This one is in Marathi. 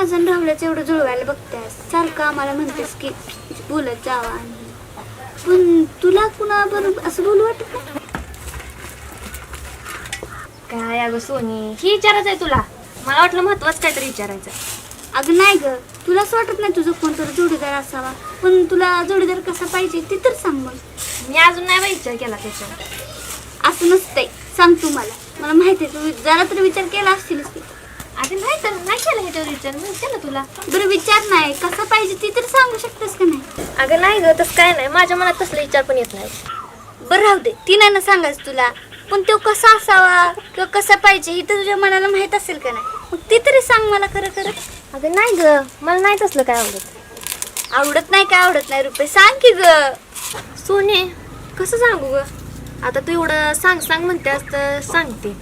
तुलाच एवढं जुळवायला बघतेस. सारखं आम्हाला म्हणतेस की बोलत जावा आणि पण तुला कुणा बरोबर असं बोलू वाटत नाही? काय अगं सोनी ही विचारायचं आहे तुला. मला वाटलं महत्वाचं काहीतरी विचारायचं अगं नाही ग तुला असं वाटत नाही तुझं कोणतरी जोडीदार असावा? पण तुला जोडीदार कसा पाहिजे ते तर सांग मग. मी अजून नाही बाई विचार केला त्याच्यावर. असं नसतंय. सांग तू मला. मला माहिती आहे तू जरा तर विचार केला असशीलच की अगं नाही तर नाही केला ह्याच्यावर विचार म्हणते ना तुला. बरं विचार नाही. कसा पाहिजे ते तर सांगू शकतेस का नाही? अगं नाही ग तसं काय नाही. माझ्या मनात तसला विचार पण येत नाही. बरं राहू दे. ती नाही ना सांगायचं तुला. पण तो कसा असावा? किंवा कसा पाहिजे? हे तर तुझ्या मनाला माहीत असेल का नाही? मग ती तरी सांग मला खरं खरं. अगं नाही ग. मला नाही तसलं काय आवडत. आवडत नाही काय आवडत नाही रुपये सांग की ग. सोने कसं सांगू ग? आता तू एवढं सांग सांग म्हणतेस तर सांगते.